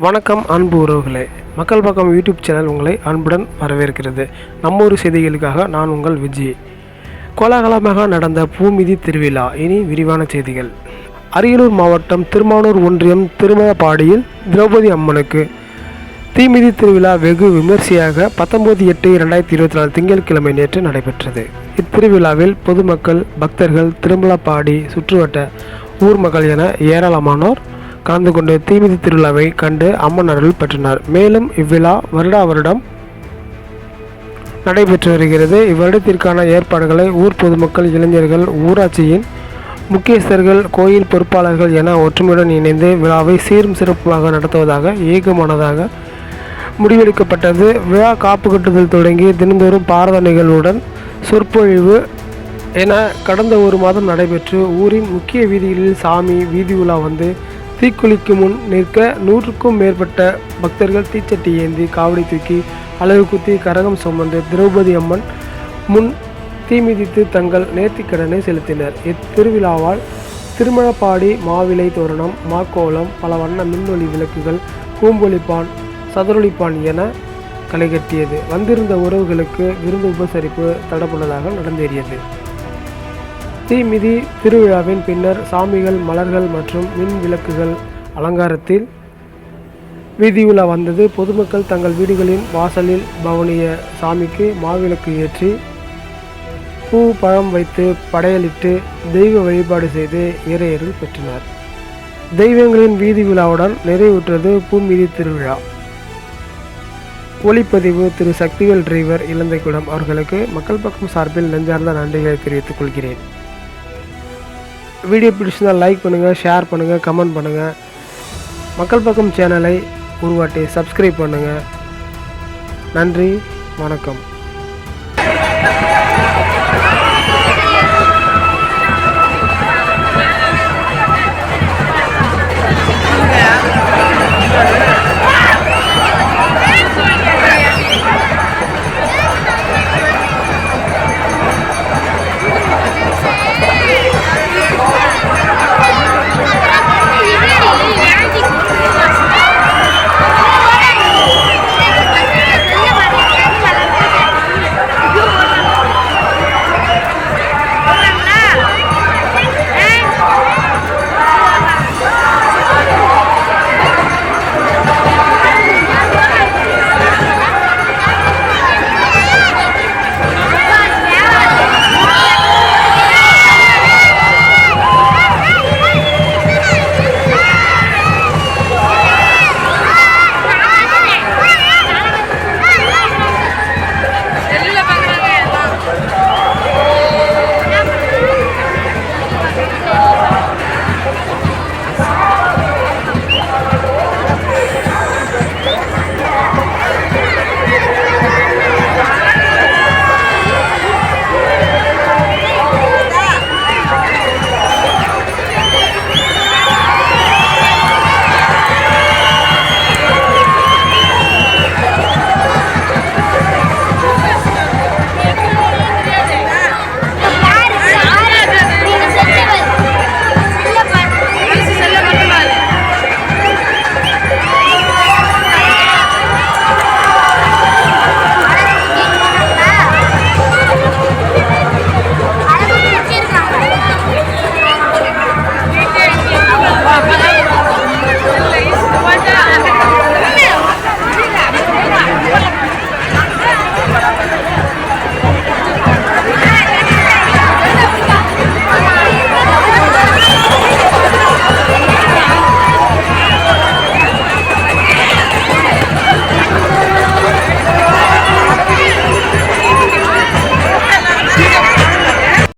வணக்கம் அன்பு உறவுகளே. மக்கள் பக்கம் யூடியூப் சேனல் உங்களை அன்புடன் வரவேற்கிறது. நம்ம ஒரு செய்திகளுக்காக நான் உங்கள் விஜய். கோலாகலமாக நடந்த பூமிதி திருவிழா இனி விரிவான செய்திகள். அரியலூர் மாவட்டம் திருமானூர் ஒன்றியம் திருமலப்பாடியில் திரௌபதி அம்மனுக்கு தீமிதி திருவிழா வெகு விமர்சையாக பத்தொன்பது எட்டு இரண்டாயிரத்தி இருபத்தி நாலு திங்கட்கிழமை நேற்று நடைபெற்றது. இத்திருவிழாவில் பொதுமக்கள் பக்தர்கள் திருமலப்பாடி சுற்றுவட்ட ஊர் மக்கள் என ஏராளமானோர் கலந்து கொண்டு தீமிதி திருவிழாவை கண்டு அம்மன் அருள் பெற்றனர். மேலும் இவ்விழா வருடா வருடம் நடைபெற்று வருகிறது. இவ்வருடத்திற்கான ஏற்பாடுகளை ஊர் பொதுமக்கள் இளைஞர்கள் ஊராட்சியின் முக்கியஸ்தர்கள் கோயில் பொறுப்பாளர்கள் என ஒற்றுமையுடன் இணைந்து விழாவை சீரும் சிறப்புமாக நடத்துவதாக ஏகமானதாக முடிவெடுக்கப்பட்டது. விழா காப்பு கட்டுதல் தொடங்கி தினந்தோறும் பாரத நிகழ்வுடன் சொற்பொழிவு என கடந்த ஒரு மாதம் நடைபெற்று ஊரின் முக்கிய வீதிகளில் சாமி வீதி உலா வந்து தீக்குளிக்கு முன் நிற்க நூற்றுக்கும் மேற்பட்ட பக்தர்கள் தீச்சட்டி ஏந்தி காவடி தூக்கி அலகு குத்தி கரகம் சுமந்து திரௌபதி அம்மன் முன் தீமிதித்து தங்கள் நேர்த்திக்கடனை செலுத்தினர். இத்திருவிழாவால் திருமணப்பாடி மாவிலை தோரணம் மாக்கோலம் பல வண்ண மின்னொளி விளக்குகள் கூம்பொலிப்பான் சதுரொலிப்பான் என களைகட்டியது. வந்திருந்த உறவுகளுக்கு விருந்து உபசரிப்பு தடப்பட்டதாக நடந்தேறியது. தீமிதி திருவிழாவின் பின்னர் சாமிகள் மலர்கள் மற்றும் மின் விளக்குகள் அலங்காரத்தில் வீதியுலா வந்தது. பொதுமக்கள் தங்கள் வீடுகளின் வாசலில் பவனிய சாமிக்கு மாவிளக்கு ஏற்றி பூ பழம் வைத்து படையலிட்டு தெய்வ வழிபாடு செய்து இறையர்கள் பெற்றனர். தெய்வங்களின் வீதி விழாவுடன் நிறைவுற்றது பூமிதி திருவிழா. ஒளிப்பதிவு திரு. சக்திவேல் டிரைவர் இளந்தைக்குடம் அவர்களுக்கு மக்கள் பக்கம் சார்பில் நெஞ்சார்ந்த நன்றிகளை தெரிவித்துக் கொள்கிறேன். வீடியோ பிடிச்சிருந்தால் லைக் பண்ணுங்கள் ஷேர் பண்ணுங்கள் கமெண்ட் பண்ணுங்கள் மக்கள் பக்கம் சேனலை உருவாட்டி சப்ஸ்கிரைப் பண்ணுங்கள் நன்றி வணக்கம்.